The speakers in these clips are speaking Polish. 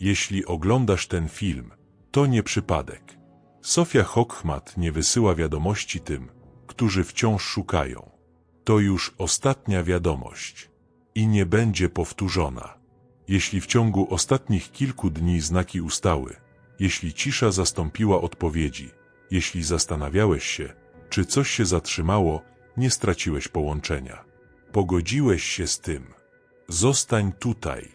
Jeśli oglądasz ten film, to nie przypadek. Sofia Hochmat nie wysyła wiadomości tym, którzy wciąż szukają. To już ostatnia wiadomość i nie będzie powtórzona. Jeśli w ciągu ostatnich kilku dni znaki ustały, jeśli cisza zastąpiła odpowiedzi, jeśli zastanawiałeś się, czy coś się zatrzymało, nie straciłeś połączenia. Pogodziłeś się z tym. Zostań tutaj,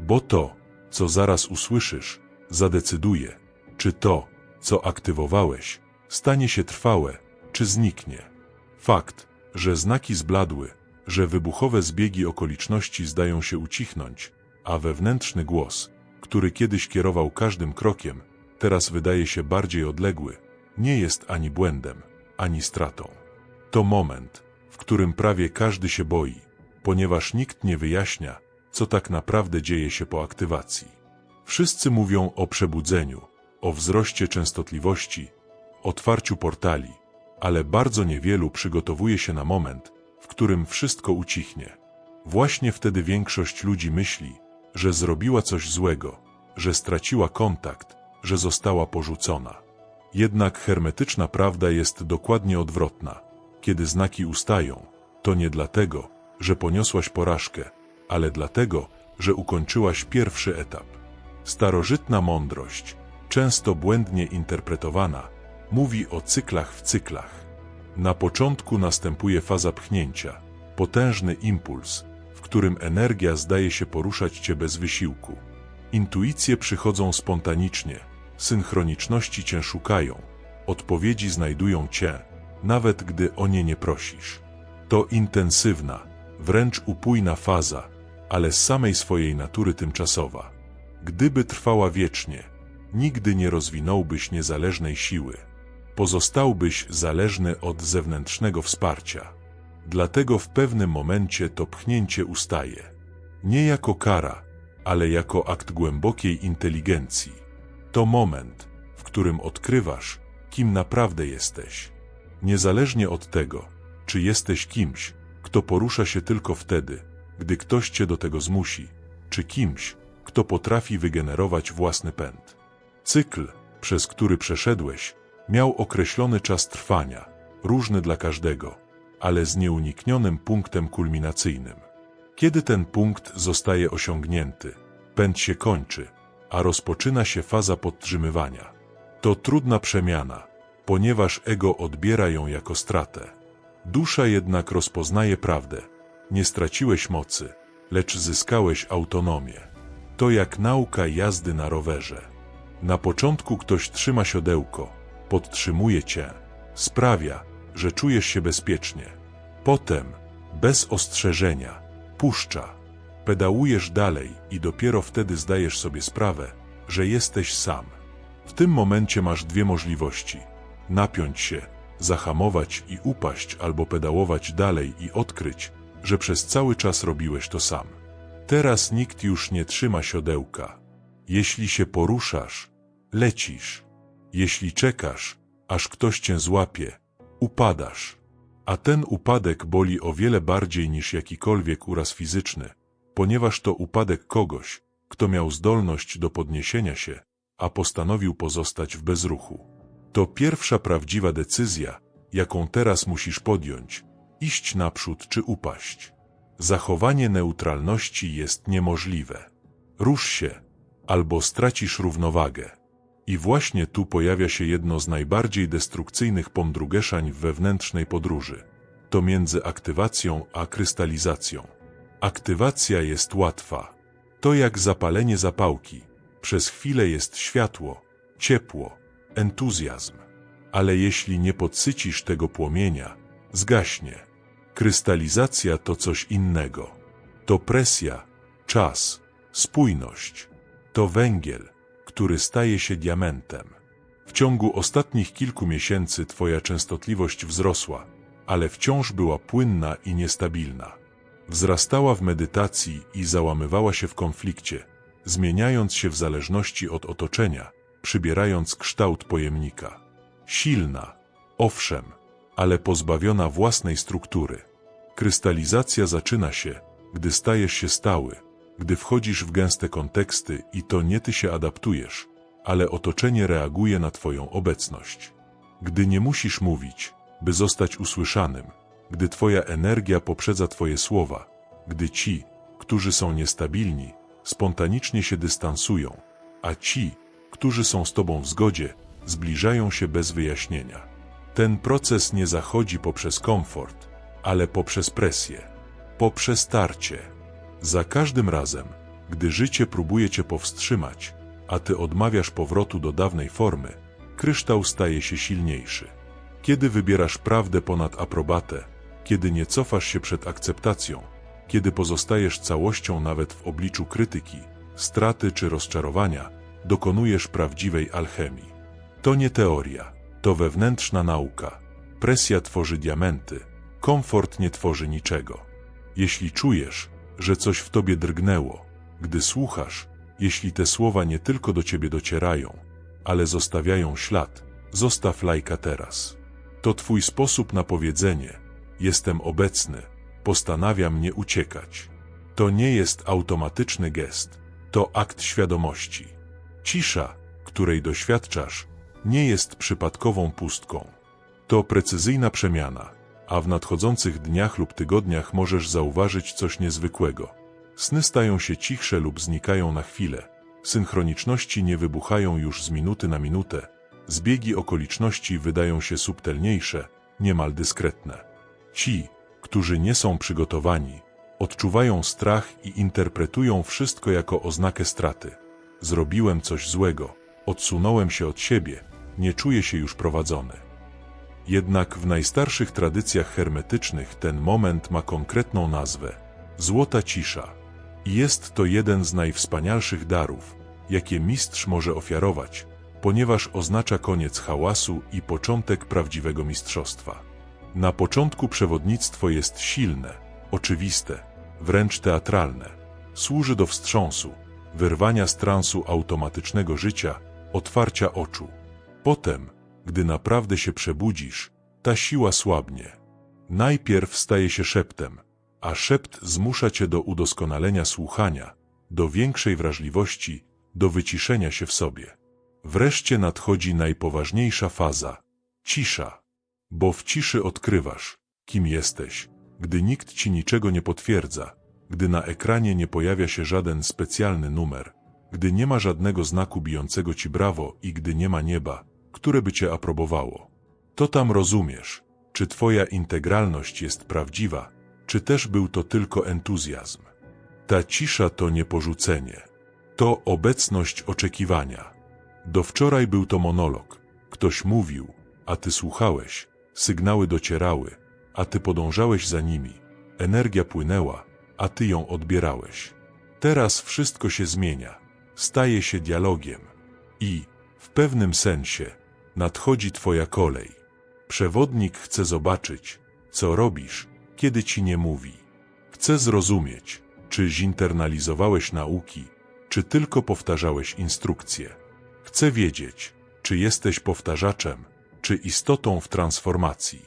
bo to, co zaraz usłyszysz, zadecyduje, czy to, co aktywowałeś, stanie się trwałe, czy zniknie. Fakt, że znaki zbladły, że wybuchowe zbiegi okoliczności zdają się ucichnąć, a wewnętrzny głos, który kiedyś kierował każdym krokiem, teraz wydaje się bardziej odległy, nie jest ani błędem, ani stratą. To moment, w którym prawie każdy się boi, ponieważ nikt nie wyjaśnia, co tak naprawdę dzieje się po aktywacji. Wszyscy mówią o przebudzeniu, o wzroście częstotliwości, otwarciu portali, ale bardzo niewielu przygotowuje się na moment, w którym wszystko ucichnie. Właśnie wtedy większość ludzi myśli, że zrobiła coś złego, że straciła kontakt, że została porzucona. Jednak hermetyczna prawda jest dokładnie odwrotna. Kiedy znaki ustają, to nie dlatego, że poniosłaś porażkę, ale dlatego, że ukończyłaś pierwszy etap. Starożytna mądrość, często błędnie interpretowana, mówi o cyklach w cyklach. Na początku następuje faza pchnięcia, potężny impuls, w którym energia zdaje się poruszać cię bez wysiłku. Intuicje przychodzą spontanicznie, synchroniczności cię szukają, odpowiedzi znajdują cię, nawet gdy o nie nie prosisz. To intensywna, wręcz upójna faza, ale z samej swojej natury tymczasowa. Gdyby trwała wiecznie, nigdy nie rozwinąłbyś niezależnej siły. Pozostałbyś zależny od zewnętrznego wsparcia. Dlatego w pewnym momencie to pchnięcie ustaje. Nie jako kara, ale jako akt głębokiej inteligencji. To moment, w którym odkrywasz, kim naprawdę jesteś. Niezależnie od tego, czy jesteś kimś, kto porusza się tylko wtedy, gdy ktoś cię do tego zmusi, czy kimś, kto potrafi wygenerować własny pęd. Cykl, przez który przeszedłeś, miał określony czas trwania, różny dla każdego, ale z nieuniknionym punktem kulminacyjnym. Kiedy ten punkt zostaje osiągnięty, pęd się kończy, a rozpoczyna się faza podtrzymywania. To trudna przemiana, ponieważ ego odbiera ją jako stratę. Dusza jednak rozpoznaje prawdę. Nie straciłeś mocy, lecz zyskałeś autonomię. To jak nauka jazdy na rowerze. Na początku ktoś trzyma siodełko, podtrzymuje cię, sprawia, że czujesz się bezpiecznie. Potem, bez ostrzeżenia, puszcza. Pedałujesz dalej i dopiero wtedy zdajesz sobie sprawę, że jesteś sam. W tym momencie masz dwie możliwości. Napiąć się, zahamować i upaść albo pedałować dalej i odkryć, że przez cały czas robiłeś to sam. Teraz nikt już nie trzyma siodełka. Jeśli się poruszasz, lecisz. Jeśli czekasz, aż ktoś cię złapie, upadasz. A ten upadek boli o wiele bardziej niż jakikolwiek uraz fizyczny, ponieważ to upadek kogoś, kto miał zdolność do podniesienia się, a postanowił pozostać w bezruchu. To pierwsza prawdziwa decyzja, jaką teraz musisz podjąć, iść naprzód czy upaść. Zachowanie neutralności jest niemożliwe. Rusz się, albo stracisz równowagę. I właśnie tu pojawia się jedno z najbardziej destrukcyjnych pomdrugeszań w wewnętrznej podróży. To między aktywacją a krystalizacją. Aktywacja jest łatwa. To jak zapalenie zapałki. Przez chwilę jest światło, ciepło, entuzjazm. Ale jeśli nie podsycisz tego płomienia, zgaśnie. Krystalizacja to coś innego. To presja, czas, spójność. To węgiel, który staje się diamentem. W ciągu ostatnich kilku miesięcy Twoja częstotliwość wzrosła, ale wciąż była płynna i niestabilna. Wzrastała w medytacji i załamywała się w konflikcie, zmieniając się w zależności od otoczenia, przybierając kształt pojemnika. Silna, owszem, ale pozbawiona własnej struktury. Krystalizacja zaczyna się, gdy stajesz się stały, gdy wchodzisz w gęste konteksty i to nie ty się adaptujesz, ale otoczenie reaguje na twoją obecność. Gdy nie musisz mówić, by zostać usłyszanym, gdy twoja energia poprzedza twoje słowa, gdy ci, którzy są niestabilni, spontanicznie się dystansują, a ci, którzy są z tobą w zgodzie, zbliżają się bez wyjaśnienia. Ten proces nie zachodzi poprzez komfort, ale poprzez presję, poprzez starcie. Za każdym razem, gdy życie próbuje cię powstrzymać, a ty odmawiasz powrotu do dawnej formy, kryształ staje się silniejszy. Kiedy wybierasz prawdę ponad aprobatę, kiedy nie cofasz się przed akceptacją, kiedy pozostajesz całością nawet w obliczu krytyki, straty czy rozczarowania, dokonujesz prawdziwej alchemii. To nie teoria, to wewnętrzna nauka. Presja tworzy diamenty, komfort nie tworzy niczego. Jeśli czujesz, że coś w tobie drgnęło, gdy słuchasz, jeśli te słowa nie tylko do ciebie docierają, ale zostawiają ślad, zostaw lajka teraz. To twój sposób na powiedzenie: Jestem obecny, postanawiam nie uciekać. To nie jest automatyczny gest, to akt świadomości. Cisza, której doświadczasz, nie jest przypadkową pustką. To precyzyjna przemiana, a w nadchodzących dniach lub tygodniach możesz zauważyć coś niezwykłego. Sny stają się cichsze lub znikają na chwilę. Synchroniczności nie wybuchają już z minuty na minutę. Zbiegi okoliczności wydają się subtelniejsze, niemal dyskretne. Ci, którzy nie są przygotowani, odczuwają strach i interpretują wszystko jako oznakę straty. Zrobiłem coś złego, odsunąłem się od siebie, nie czuję się już prowadzony. Jednak w najstarszych tradycjach hermetycznych ten moment ma konkretną nazwę złota cisza. I jest to jeden z najwspanialszych darów, jakie mistrz może ofiarować, ponieważ oznacza koniec hałasu i początek prawdziwego mistrzostwa. Na początku przewodnictwo jest silne, oczywiste, wręcz teatralne. Służy do wstrząsu, wyrwania z transu automatycznego życia, otwarcia oczu. Potem, gdy naprawdę się przebudzisz, ta siła słabnie. Najpierw staje się szeptem, a szept zmusza cię do udoskonalenia słuchania, do większej wrażliwości, do wyciszenia się w sobie. Wreszcie nadchodzi najpoważniejsza faza cisza. Bo w ciszy odkrywasz, kim jesteś, gdy nikt ci niczego nie potwierdza, gdy na ekranie nie pojawia się żaden specjalny numer, gdy nie ma żadnego znaku bijącego ci brawo i gdy nie ma nieba, które by cię aprobowało. To tam rozumiesz, czy twoja integralność jest prawdziwa, czy też był to tylko entuzjazm. Ta cisza to nie porzucenie, to obecność oczekiwania. Do wczoraj był to monolog. Ktoś mówił, a ty słuchałeś, sygnały docierały, a ty podążałeś za nimi, energia płynęła, a ty ją odbierałeś. Teraz wszystko się zmienia, staje się dialogiem i, w pewnym sensie, nadchodzi twoja kolej. Przewodnik chce zobaczyć, co robisz, kiedy ci nie mówi. Chce zrozumieć, czy zinternalizowałeś nauki, czy tylko powtarzałeś instrukcje. Chce wiedzieć, czy jesteś powtarzaczem, czy istotą w transformacji.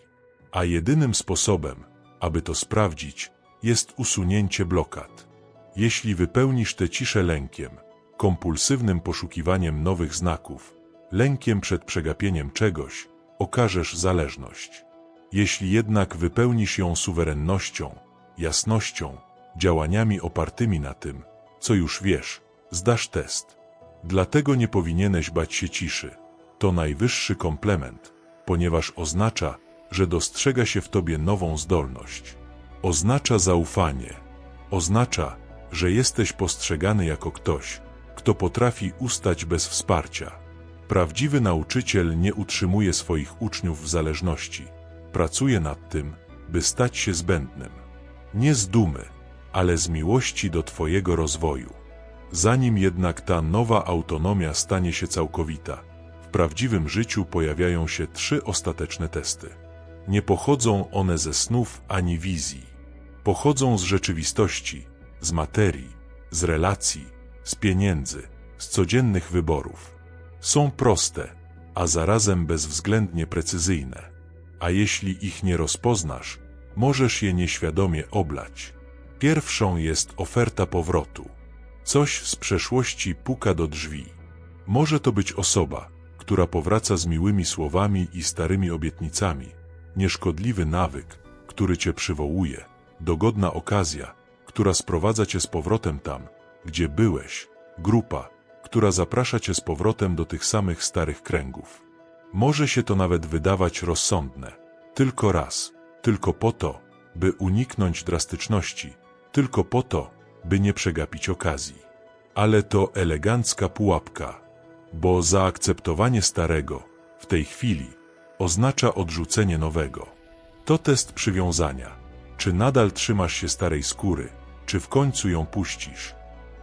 A jedynym sposobem, aby to sprawdzić, jest usunięcie blokad. Jeśli wypełnisz tę ciszę lękiem, kompulsywnym poszukiwaniem nowych znaków, lękiem przed przegapieniem czegoś, okażesz zależność. Jeśli jednak wypełnisz ją suwerennością, jasnością, działaniami opartymi na tym, co już wiesz, zdasz test. Dlatego nie powinieneś bać się ciszy. To najwyższy komplement, ponieważ oznacza, że dostrzega się w tobie nową zdolność. Oznacza zaufanie. Oznacza, że jesteś postrzegany jako ktoś, kto potrafi ustać bez wsparcia. Prawdziwy nauczyciel nie utrzymuje swoich uczniów w zależności. Pracuje nad tym, by stać się zbędnym. Nie z dumy, ale z miłości do Twojego rozwoju. Zanim jednak ta nowa autonomia stanie się całkowita, w prawdziwym życiu pojawiają się trzy ostateczne testy. Nie pochodzą one ze snów ani wizji. Pochodzą z rzeczywistości, z materii, z relacji, z pieniędzy, z codziennych wyborów. Są proste, a zarazem bezwzględnie precyzyjne. A jeśli ich nie rozpoznasz, możesz je nieświadomie oblać. Pierwszą jest oferta powrotu. Coś z przeszłości puka do drzwi. Może to być osoba, która powraca z miłymi słowami i starymi obietnicami, nieszkodliwy nawyk, który cię przywołuje, dogodna okazja, która sprowadza cię z powrotem tam, gdzie byłeś, grupa, która zaprasza cię z powrotem do tych samych starych kręgów. Może się to nawet wydawać rozsądne. Tylko raz, tylko po to, by uniknąć drastyczności, tylko po to, by nie przegapić okazji. Ale to elegancka pułapka, bo zaakceptowanie starego w tej chwili oznacza odrzucenie nowego. To test przywiązania. Czy nadal trzymasz się starej skóry, czy w końcu ją puścisz?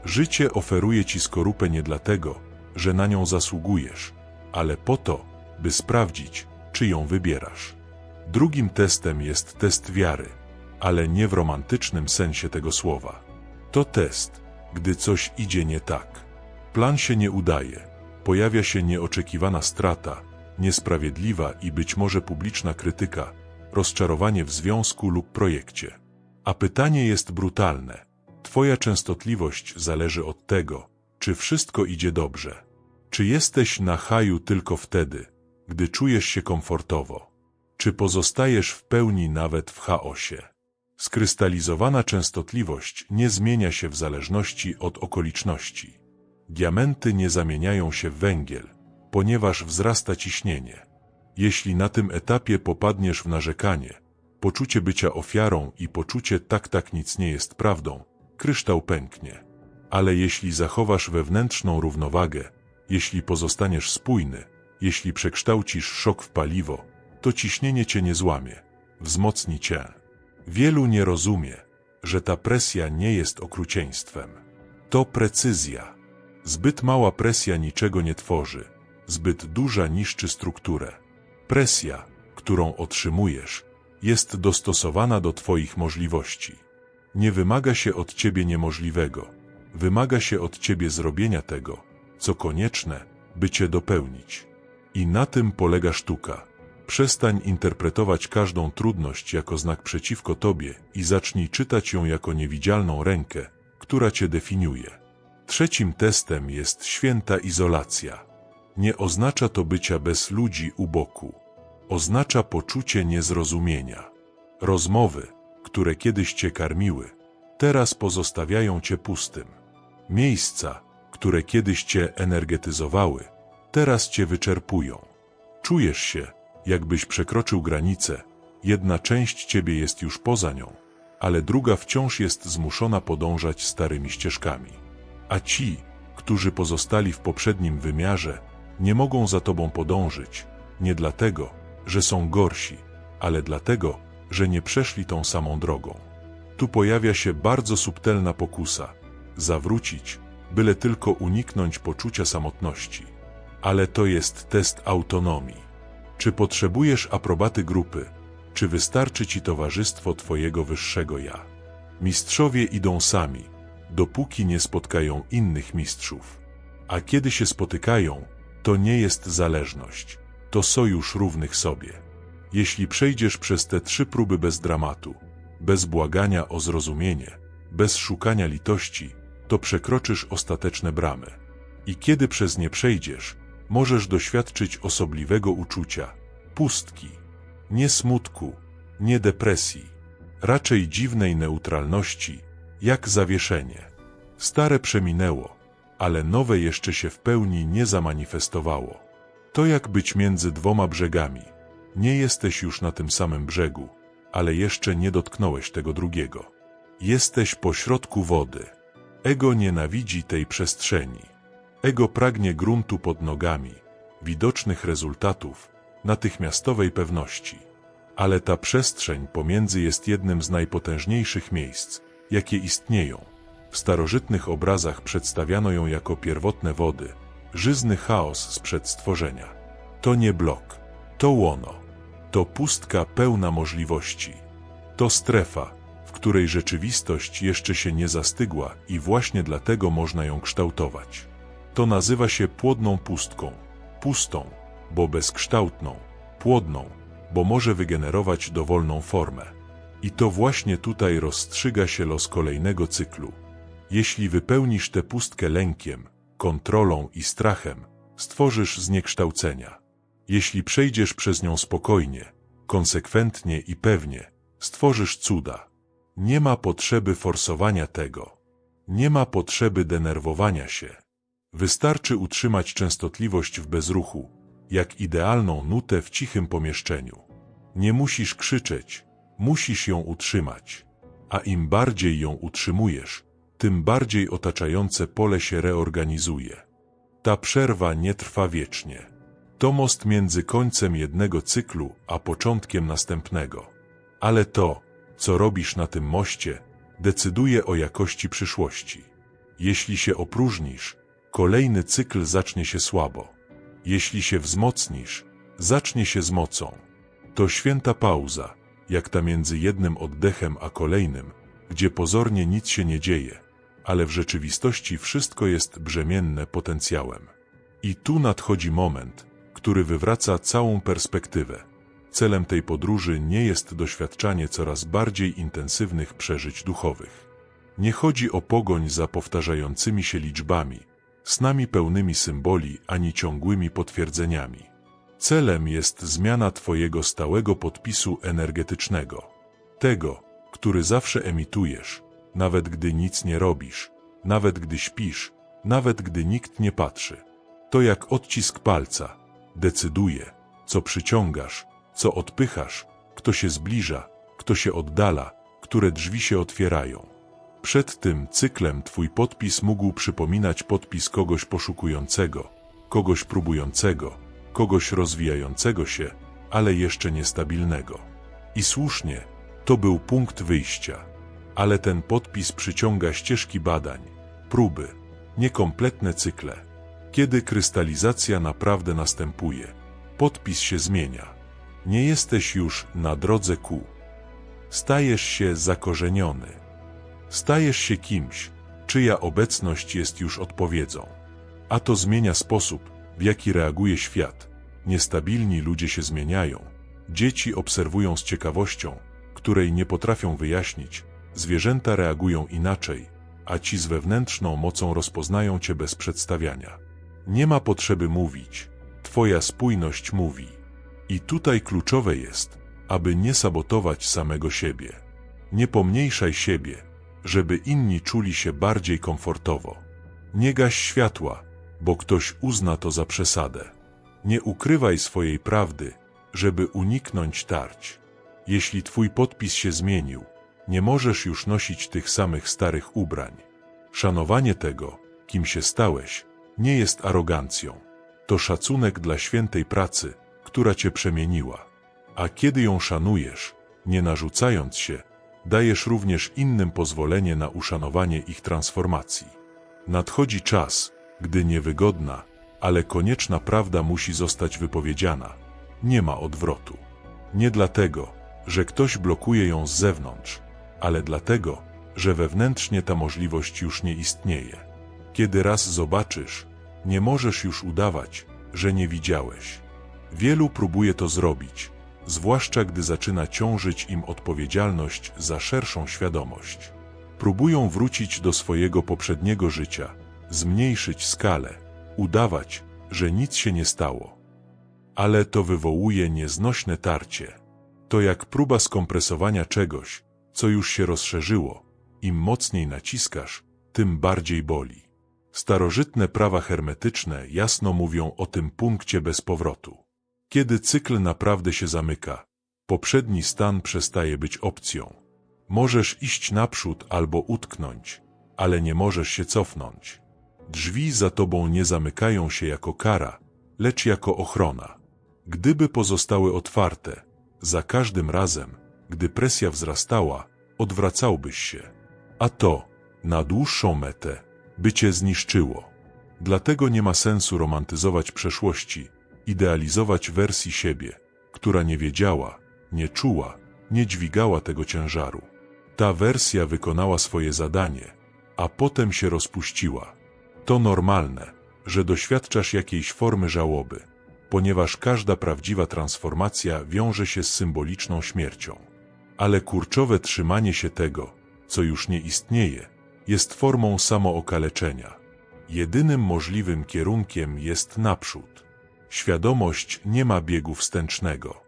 Życie oferuje ci skorupę nie dlatego, że na nią zasługujesz, ale po to, by sprawdzić, czy ją wybierasz. Drugim testem jest test wiary, ale nie w romantycznym sensie tego słowa. To test, gdy coś idzie nie tak. Plan się nie udaje, pojawia się nieoczekiwana strata, niesprawiedliwa i być może publiczna krytyka, rozczarowanie w związku lub projekcie. A pytanie jest brutalne. Twoja częstotliwość zależy od tego, czy wszystko idzie dobrze. Czy jesteś na haju tylko wtedy, gdy czujesz się komfortowo? Czy pozostajesz w pełni nawet w chaosie? Skrystalizowana częstotliwość nie zmienia się w zależności od okoliczności. Diamenty nie zamieniają się w węgiel, ponieważ wzrasta ciśnienie. Jeśli na tym etapie popadniesz w narzekanie, poczucie bycia ofiarą i poczucie tak tak nic nie jest prawdą, kryształ pęknie. Ale jeśli zachowasz wewnętrzną równowagę, jeśli pozostaniesz spójny, jeśli przekształcisz szok w paliwo, to ciśnienie cię nie złamie, wzmocni cię. Wielu nie rozumie, że ta presja nie jest okrucieństwem. To precyzja. Zbyt mała presja niczego nie tworzy, zbyt duża niszczy strukturę. Presja, którą otrzymujesz, jest dostosowana do Twoich możliwości. Nie wymaga się od Ciebie niemożliwego, wymaga się od Ciebie zrobienia tego, co konieczne, by Cię dopełnić. I na tym polega sztuka. Przestań interpretować każdą trudność jako znak przeciwko Tobie i zacznij czytać ją jako niewidzialną rękę, która Cię definiuje. Trzecim testem jest święta izolacja. Nie oznacza to bycia bez ludzi u boku. Oznacza poczucie niezrozumienia. Rozmowy, które kiedyś Cię karmiły, teraz pozostawiają Cię pustym. Miejsca, które kiedyś Cię energetyzowały, teraz Cię wyczerpują. Czujesz się, jakbyś przekroczył granicę, jedna część Ciebie jest już poza nią, ale druga wciąż jest zmuszona podążać starymi ścieżkami. A ci, którzy pozostali w poprzednim wymiarze, nie mogą za Tobą podążyć, nie dlatego, że są gorsi, ale dlatego, że nie przeszli tą samą drogą. Tu pojawia się bardzo subtelna pokusa zawrócić, byle tylko uniknąć poczucia samotności. Ale to jest test autonomii. Czy potrzebujesz aprobaty grupy, czy wystarczy ci towarzystwo Twojego wyższego ja? Mistrzowie idą sami, dopóki nie spotkają innych mistrzów. A kiedy się spotykają, to nie jest zależność, to sojusz równych sobie. Jeśli przejdziesz przez te trzy próby bez dramatu, bez błagania o zrozumienie, bez szukania litości, to przekroczysz ostateczne bramy. I kiedy przez nie przejdziesz, możesz doświadczyć osobliwego uczucia, pustki, nie smutku, nie depresji, raczej dziwnej neutralności, jak zawieszenie. Stare przeminęło, ale nowe jeszcze się w pełni nie zamanifestowało. To jak być między dwoma brzegami. Nie jesteś już na tym samym brzegu, ale jeszcze nie dotknąłeś tego drugiego. Jesteś pośrodku wody. Ego nienawidzi tej przestrzeni. Ego pragnie gruntu pod nogami, widocznych rezultatów, natychmiastowej pewności. Ale ta przestrzeń pomiędzy jest jednym z najpotężniejszych miejsc, jakie istnieją. W starożytnych obrazach przedstawiano ją jako pierwotne wody, żyzny chaos sprzed stworzenia. To nie blok, to łono, to pustka pełna możliwości. To strefa, w której rzeczywistość jeszcze się nie zastygła i właśnie dlatego można ją kształtować. To nazywa się płodną pustką, pustą, bo bezkształtną, płodną, bo może wygenerować dowolną formę. I to właśnie tutaj rozstrzyga się los kolejnego cyklu. Jeśli wypełnisz tę pustkę lękiem, kontrolą i strachem, stworzysz zniekształcenia. Jeśli przejdziesz przez nią spokojnie, konsekwentnie i pewnie, stworzysz cuda. Nie ma potrzeby forsowania tego. Nie ma potrzeby denerwowania się. Wystarczy utrzymać częstotliwość w bezruchu, jak idealną nutę w cichym pomieszczeniu. Nie musisz krzyczeć, musisz ją utrzymać. A im bardziej ją utrzymujesz, tym bardziej otaczające pole się reorganizuje. Ta przerwa nie trwa wiecznie. To most między końcem jednego cyklu a początkiem następnego. Ale to, co robisz na tym moście, decyduje o jakości przyszłości. Jeśli się opróżnisz, kolejny cykl zacznie się słabo. Jeśli się wzmocnisz, zacznie się z mocą. To święta pauza, jak ta między jednym oddechem a kolejnym, gdzie pozornie nic się nie dzieje, ale w rzeczywistości wszystko jest brzemienne potencjałem. I tu nadchodzi moment, który wywraca całą perspektywę. Celem tej podróży nie jest doświadczanie coraz bardziej intensywnych przeżyć duchowych. Nie chodzi o pogoń za powtarzającymi się liczbami, snami pełnymi symboli ani ciągłymi potwierdzeniami. Celem jest zmiana Twojego stałego podpisu energetycznego. Tego, który zawsze emitujesz, nawet gdy nic nie robisz, nawet gdy śpisz, nawet gdy nikt nie patrzy. To jak odcisk palca. Decyduje, co przyciągasz, co odpychasz, kto się zbliża, kto się oddala, które drzwi się otwierają. Przed tym cyklem Twój podpis mógł przypominać podpis kogoś poszukującego, kogoś próbującego, kogoś rozwijającego się, ale jeszcze niestabilnego. I słusznie, to był punkt wyjścia. Ale ten podpis przyciąga ścieżki badań, próby, niekompletne cykle. Kiedy krystalizacja naprawdę następuje, podpis się zmienia. Nie jesteś już na drodze ku. Stajesz się zakorzeniony. Stajesz się kimś, czyja obecność jest już odpowiedzią. A to zmienia sposób, w jaki reaguje świat. Niestabilni ludzie się zmieniają. Dzieci obserwują z ciekawością, której nie potrafią wyjaśnić. Zwierzęta reagują inaczej, a ci z wewnętrzną mocą rozpoznają cię bez przedstawiania. Nie ma potrzeby mówić. Twoja spójność mówi. I tutaj kluczowe jest, aby nie sabotować samego siebie. Nie pomniejszaj siebie, żeby inni czuli się bardziej komfortowo. Nie gaś światła, bo ktoś uzna to za przesadę. Nie ukrywaj swojej prawdy, żeby uniknąć tarć. Jeśli twój podpis się zmienił, nie możesz już nosić tych samych starych ubrań. Szanowanie tego, kim się stałeś, nie jest arogancją. To szacunek dla świętej pracy, która cię przemieniła. A kiedy ją szanujesz, nie narzucając się, dajesz również innym pozwolenie na uszanowanie ich transformacji. Nadchodzi czas, gdy niewygodna, ale konieczna prawda musi zostać wypowiedziana. Nie ma odwrotu. Nie dlatego, że ktoś blokuje ją z zewnątrz, ale dlatego, że wewnętrznie ta możliwość już nie istnieje. Kiedy raz zobaczysz, nie możesz już udawać, że nie widziałeś. Wielu próbuje to zrobić, zwłaszcza gdy zaczyna ciążyć im odpowiedzialność za szerszą świadomość. Próbują wrócić do swojego poprzedniego życia, zmniejszyć skalę, udawać, że nic się nie stało. Ale to wywołuje nieznośne tarcie. To jak próba skompresowania czegoś, co już się rozszerzyło. Im mocniej naciskasz, tym bardziej boli. Starożytne prawa hermetyczne jasno mówią o tym punkcie bez powrotu. Kiedy cykl naprawdę się zamyka, poprzedni stan przestaje być opcją. Możesz iść naprzód albo utknąć, ale nie możesz się cofnąć. Drzwi za tobą nie zamykają się jako kara, lecz jako ochrona. Gdyby pozostały otwarte, za każdym razem, gdy presja wzrastała, odwracałbyś się. A to, na dłuższą metę, by cię zniszczyło. Dlatego nie ma sensu romantyzować przeszłości, idealizować wersji siebie, która nie wiedziała, nie czuła, nie dźwigała tego ciężaru. Ta wersja wykonała swoje zadanie, a potem się rozpuściła. To normalne, że doświadczasz jakiejś formy żałoby, ponieważ każda prawdziwa transformacja wiąże się z symboliczną śmiercią. Ale kurczowe trzymanie się tego, co już nie istnieje, jest formą samookaleczenia. Jedynym możliwym kierunkiem jest naprzód. Świadomość nie ma biegu wstępnego.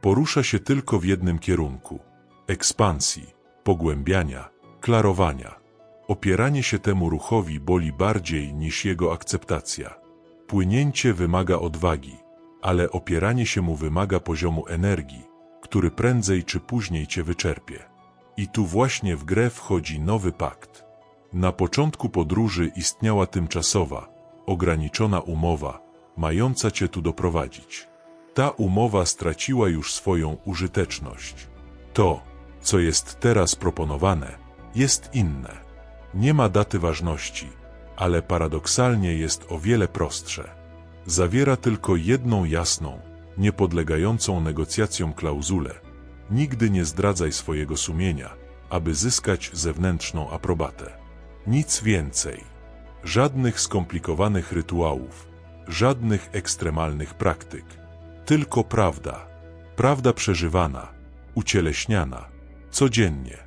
Porusza się tylko w jednym kierunku ekspansji, pogłębiania, klarowania. Opieranie się temu ruchowi boli bardziej niż jego akceptacja. Płynięcie wymaga odwagi, ale opieranie się mu wymaga poziomu energii, który prędzej czy później cię wyczerpie. I tu właśnie w grę wchodzi nowy pakt. Na początku podróży istniała tymczasowa, ograniczona umowa, mająca cię tu doprowadzić. Ta umowa straciła już swoją użyteczność. To, co jest teraz proponowane, jest inne. Nie ma daty ważności, ale paradoksalnie jest o wiele prostsze. Zawiera tylko jedną jasną, niepodlegającą negocjacjom klauzulę. Nigdy nie zdradzaj swojego sumienia, aby zyskać zewnętrzną aprobatę. Nic więcej. Żadnych skomplikowanych rytuałów, żadnych ekstremalnych praktyk. Tylko prawda. Prawda przeżywana, ucieleśniana, codziennie.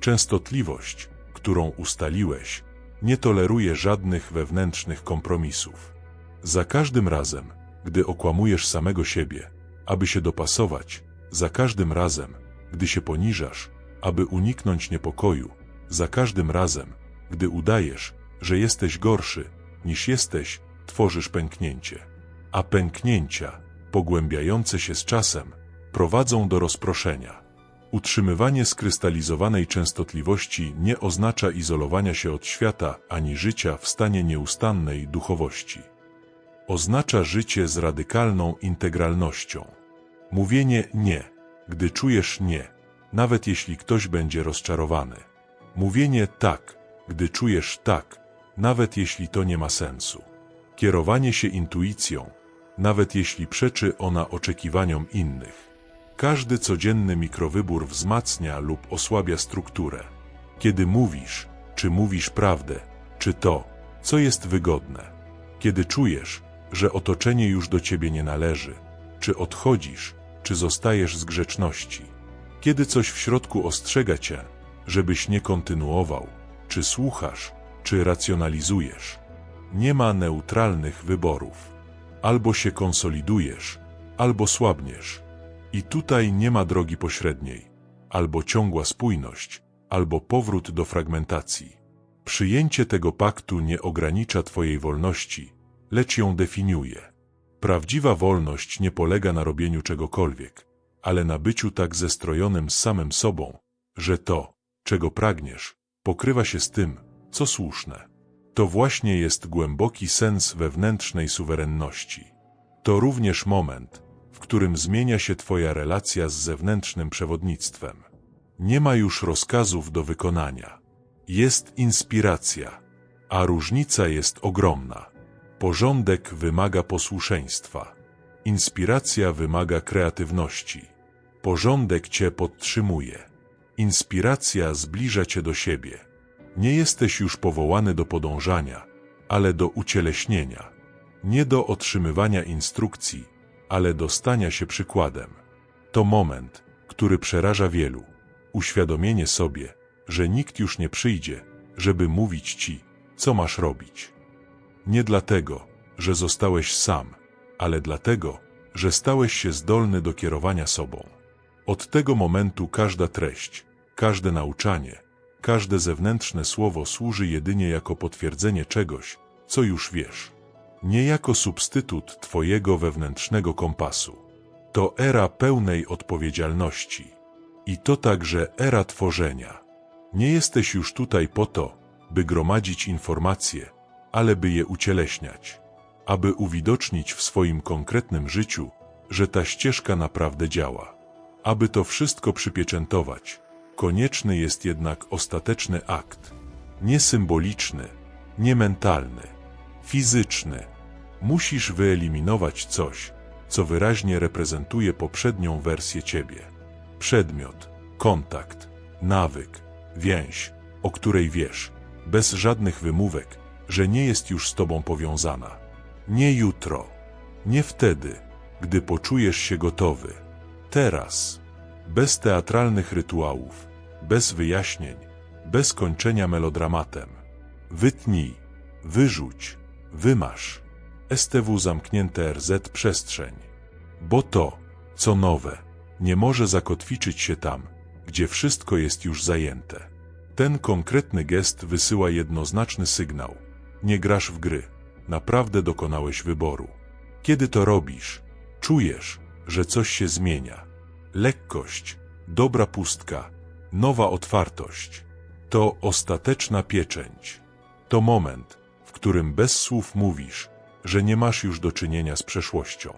Częstotliwość, którą ustaliłeś, nie toleruje żadnych wewnętrznych kompromisów. Za każdym razem, gdy okłamujesz samego siebie, aby się dopasować, za każdym razem, gdy się poniżasz, aby uniknąć niepokoju, za każdym razem, gdy udajesz, że jesteś gorszy, niż jesteś, tworzysz pęknięcie. A pęknięcia, pogłębiające się z czasem, prowadzą do rozproszenia. Utrzymywanie skrystalizowanej częstotliwości nie oznacza izolowania się od świata ani życia w stanie nieustannej duchowości. Oznacza życie z radykalną integralnością. Mówienie nie, gdy czujesz nie, nawet jeśli ktoś będzie rozczarowany. Mówienie tak, gdy czujesz tak, nawet jeśli to nie ma sensu. Kierowanie się intuicją, nawet jeśli przeczy ona oczekiwaniom innych. Każdy codzienny mikrowybór wzmacnia lub osłabia strukturę. Kiedy mówisz, czy mówisz prawdę, czy to, co jest wygodne. Kiedy czujesz, że otoczenie już do ciebie nie należy, czy odchodzisz, czy zostajesz z grzeczności. Kiedy coś w środku ostrzega cię, żebyś nie kontynuował, czy słuchasz, czy racjonalizujesz. Nie ma neutralnych wyborów. Albo się konsolidujesz, albo słabniesz. I tutaj nie ma drogi pośredniej. Albo ciągła spójność, albo powrót do fragmentacji. Przyjęcie tego paktu nie ogranicza Twojej wolności, lecz ją definiuje. Prawdziwa wolność nie polega na robieniu czegokolwiek, ale na byciu tak zestrojonym z samym sobą, że to, czego pragniesz, pokrywa się z tym, co słuszne. To właśnie jest głęboki sens wewnętrznej suwerenności. To również moment, w którym zmienia się Twoja relacja z zewnętrznym przewodnictwem. Nie ma już rozkazów do wykonania. Jest inspiracja, a różnica jest ogromna. Porządek wymaga posłuszeństwa. Inspiracja wymaga kreatywności. Porządek Cię podtrzymuje. Inspiracja zbliża Cię do siebie. Nie jesteś już powołany do podążania, ale do ucieleśnienia. Nie do otrzymywania instrukcji, ale do stania się przykładem. To moment, który przeraża wielu. Uświadomienie sobie, że nikt już nie przyjdzie, żeby mówić Ci, co masz robić. Nie dlatego, że zostałeś sam, ale dlatego, że stałeś się zdolny do kierowania sobą. Od tego momentu każda treść, każde nauczanie, każde zewnętrzne słowo służy jedynie jako potwierdzenie czegoś, co już wiesz. Nie jako substytut Twojego wewnętrznego kompasu. To era pełnej odpowiedzialności. I to także era tworzenia. Nie jesteś już tutaj po to, by gromadzić informacje, ale by je ucieleśniać. Aby uwidocznić w swoim konkretnym życiu, że ta ścieżka naprawdę działa. Aby to wszystko przypieczętować, konieczny jest jednak ostateczny akt. Nie symboliczny, nie mentalny, fizyczny. Musisz wyeliminować coś, co wyraźnie reprezentuje poprzednią wersję ciebie. Przedmiot, kontakt, nawyk, więź, o której wiesz, bez żadnych wymówek, że nie jest już z tobą powiązana. Nie jutro, nie wtedy, gdy poczujesz się gotowy. Teraz, bez teatralnych rytuałów, bez wyjaśnień, bez kończenia melodramatem. Wytnij, wyrzuć, wymasz. STW zamknięte RZ przestrzeń. Bo to, co nowe, nie może zakotwiczyć się tam, gdzie wszystko jest już zajęte. Ten konkretny gest wysyła jednoznaczny sygnał. Nie grasz w gry. Naprawdę dokonałeś wyboru. Kiedy to robisz, czujesz, że coś się zmienia. Lekkość, dobra pustka, nowa otwartość. To ostateczna pieczęć. To moment, w którym bez słów mówisz, że nie masz już do czynienia z przeszłością.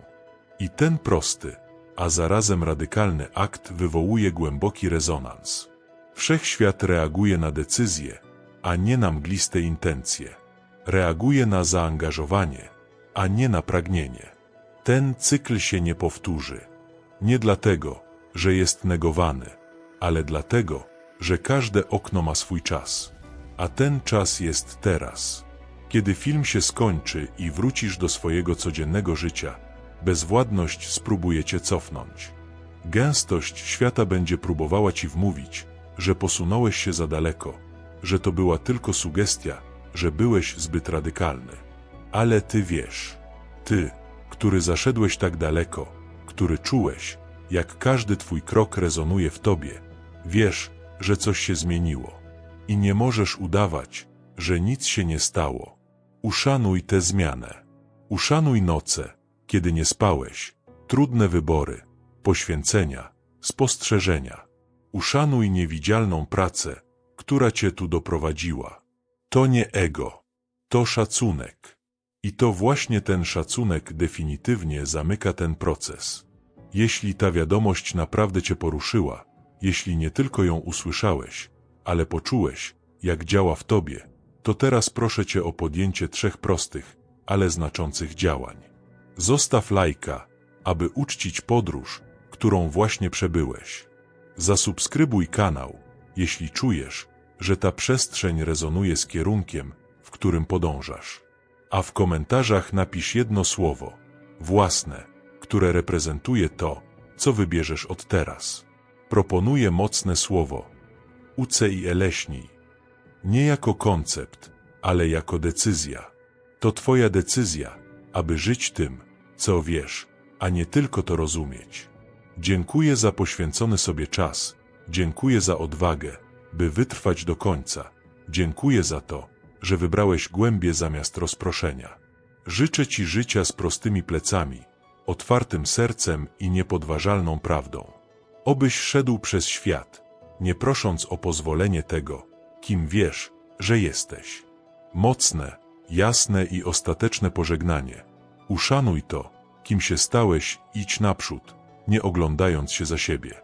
I ten prosty, a zarazem radykalny akt wywołuje głęboki rezonans. Wszechświat reaguje na decyzje, a nie na mgliste intencje. Reaguje na zaangażowanie, a nie na pragnienie. Ten cykl się nie powtórzy. Nie dlatego, że jest negowany, ale dlatego, że każde okno ma swój czas. A ten czas jest teraz. Kiedy film się skończy i wrócisz do swojego codziennego życia, bezwładność spróbuje cię cofnąć. Gęstość świata będzie próbowała ci wmówić, że posunąłeś się za daleko, że to była tylko sugestia, że byłeś zbyt radykalny. Ale ty wiesz, ty, który zaszedłeś tak daleko, który czułeś, jak każdy twój krok rezonuje w tobie, wiesz, że coś się zmieniło. I nie możesz udawać, że nic się nie stało. Uszanuj tę zmianę. Uszanuj noce, kiedy nie spałeś, trudne wybory, poświęcenia, spostrzeżenia. Uszanuj niewidzialną pracę, która cię tu doprowadziła. To nie ego, to szacunek. I to właśnie ten szacunek definitywnie zamyka ten proces. Jeśli ta wiadomość naprawdę cię poruszyła, jeśli nie tylko ją usłyszałeś, ale poczułeś, jak działa w tobie, to teraz proszę cię o podjęcie trzech prostych, ale znaczących działań. Zostaw lajka, aby uczcić podróż, którą właśnie przebyłeś. Zasubskrybuj kanał, jeśli czujesz, że ta przestrzeń rezonuje z kierunkiem, w którym podążasz. A w komentarzach napisz jedno słowo, własne, które reprezentuje to, co wybierzesz od teraz. Proponuję mocne słowo. UCI eleśnij. Nie jako koncept, ale jako decyzja. To Twoja decyzja, aby żyć tym, co wiesz, a nie tylko to rozumieć. Dziękuję za poświęcony sobie czas, dziękuję za odwagę, by wytrwać do końca. Dziękuję za to, że wybrałeś głębie zamiast rozproszenia. Życzę Ci życia z prostymi plecami, otwartym sercem i niepodważalną prawdą. Obyś szedł przez świat, nie prosząc o pozwolenie tego, kim wiesz, że jesteś. Mocne, jasne i ostateczne pożegnanie. Uszanuj to, kim się stałeś, idź naprzód, nie oglądając się za siebie.